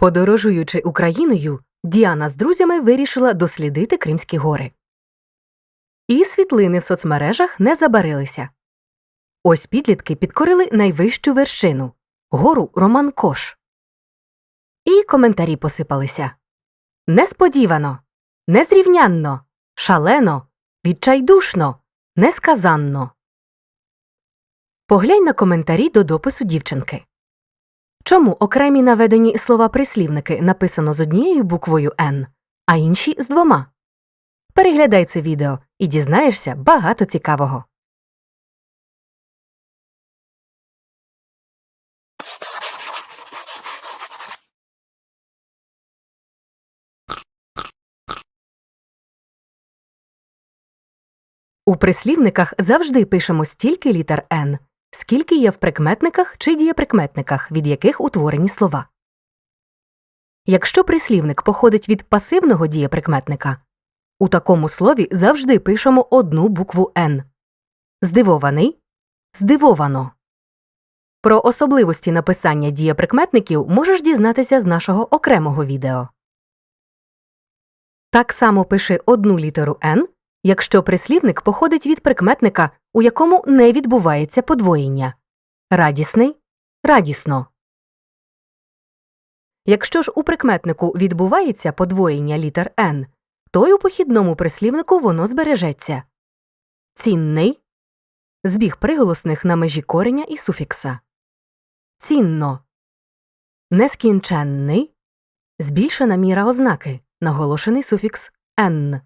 Подорожуючи Україною, Діана з друзями вирішила дослідити Кримські гори. І світлини в соцмережах не забарилися. Ось підлітки підкорили найвищу вершину гору Романкош. І коментарі посипалися Несподівано, незрівнянно, шалено, відчайдушно, несказанно. Поглянь на коментарі до допису дівчинки. Чому окремі наведені слова прислівники написано з однією буквою Н, а інші з двома? Переглядай це відео і дізнаєшся багато цікавого. У прислівниках завжди пишемо стільки літер Н, скільки є в прикметниках чи дієприкметниках, від яких утворені слова. Якщо прислівник походить від пасивного дієприкметника, у такому слові завжди пишемо одну букву Н. Здивований здивовано. Про особливості написання дієприкметників можеш дізнатися з нашого окремого відео. Так само пиши одну літеру Н, якщо прислівник походить від прикметника, у якому не відбувається подвоєння радісний радісно. Якщо ж у прикметнику відбувається подвоєння літер Н, то й у похідному прислівнику воно збережеться цінний збіг приголосних на межі кореня і суфікса. Цінно нескінченний збільшена міра ознаки, наголошений суфікс «н».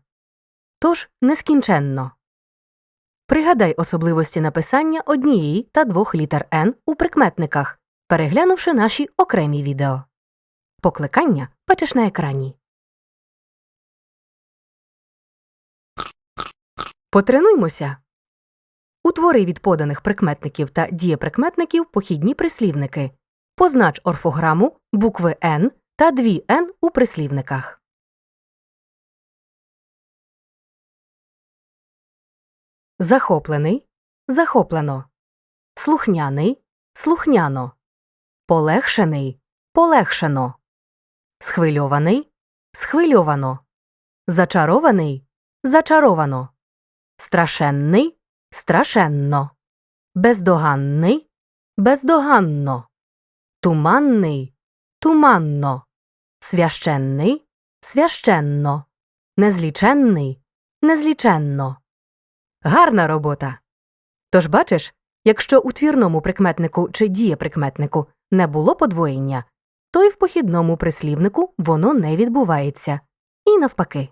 Тож нескінченно. Пригадай особливості написання однієї та двох літер Н у прикметниках, переглянувши наші окремі відео. Покликання бачиш на екрані. Потренуймося. Утвори від поданих прикметників та дієприкметників похідні прислівники. Познач орфограму, букви Н та дві Н у прислівниках. Захоплений захоплено. Слухняний слухняно. Полегшений полегшено. Схвильований схвильовано. Зачарований зачаровано. Страшенний страшенно. Бездоганний бездоганно. Туманний туманно. Священний священно. Незліченний незліченно. Гарна робота. Тож бачиш, якщо у твірному прикметнику чи дієприкметнику не було подвоєння, то й в похідному прислівнику воно не відбувається. І навпаки.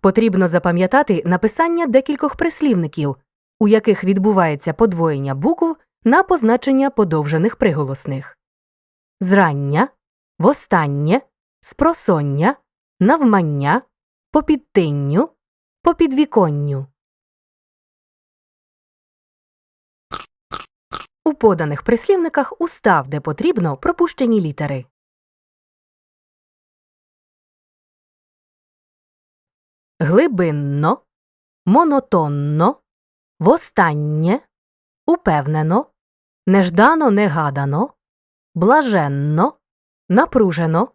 Потрібно запам'ятати написання декількох прислівників, у яких відбувається подвоєння букв на позначення подовжених приголосних зрання, востаннє, спросоння, навмання, попідтинню, попідвіконню. У поданих прислівниках устав, де потрібно, пропущені літери. Глибинно, монотонно, востаннє, упевнено, неждано негадано, блаженно, напружено,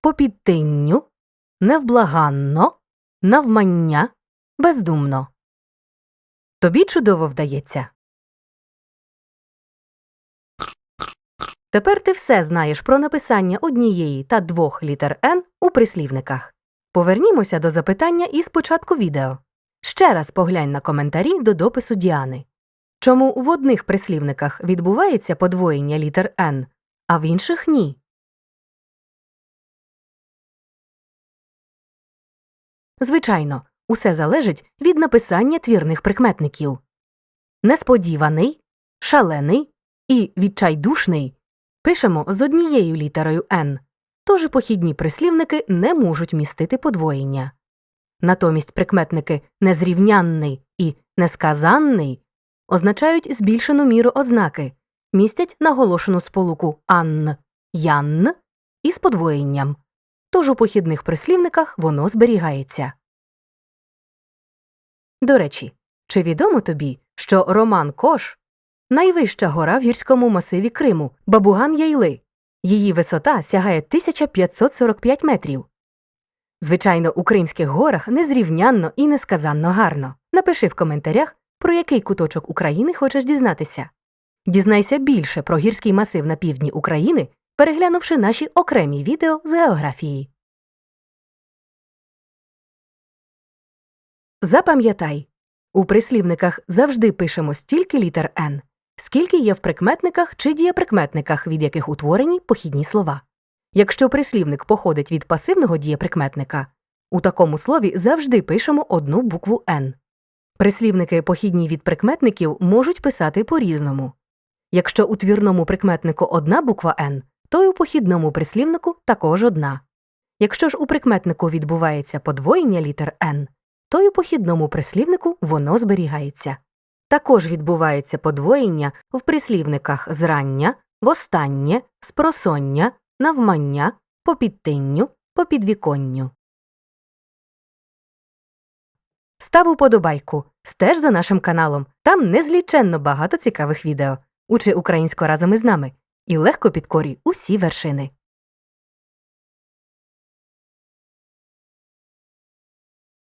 попідтинню, невблаганно, навмання, бездумно. Тобі чудово вдається. Тепер ти все знаєш про написання однієї та двох літер Н у прислівниках. Повернімося до запитання із початку відео. Ще раз поглянь на коментарі до допису Діани. Чому в одних прислівниках відбувається подвоєння літер Н, а в інших ні? Звичайно, усе залежить від написання твірних прикметників. Несподіваний, шалений і відчайдушний пишемо з однією літерою Н, тож похідні прислівники не можуть містити подвоєння. Натомість прикметники незрівнянний і несказанний означають збільшену міру ознаки, містять наголошену сполуку ан, ян із подвоєнням. Тож у похідних прислівниках воно зберігається. До речі, чи відомо тобі, що Роман Кош найвища гора в гірському масиві Криму Бабуган Яйли. Її висота сягає 1545 метрів. Звичайно, у Кримських горах незрівнянно і несказанно гарно. Напиши в коментарях, про який куточок України хочеш дізнатися. Дізнайся більше про гірський масив на півдні України, переглянувши наші окремі відео з географії. Запам'ятай, у прислівниках завжди пишемо стільки літер Н, скільки є в прикметниках чи дієприкметниках, від яких утворені похідні слова. Якщо прислівник походить від пасивного дієприкметника, у такому слові завжди пишемо одну букву Н. Прислівники, похідні від прикметників, можуть писати по-різному. Якщо у твірному прикметнику одна буква Н, то й у похідному прислівнику також одна. Якщо ж у прикметнику відбувається подвоєння літер Н, то й у похідному прислівнику воно зберігається. Також відбувається подвоєння в прислівниках зрання, востаннє, спросоння, навмання, попідтинню, попідвіконню. Став уподобайку, стеж за нашим каналом. Там незліченно багато цікавих відео. Учи українську разом із нами і легко підкорюй усі вершини.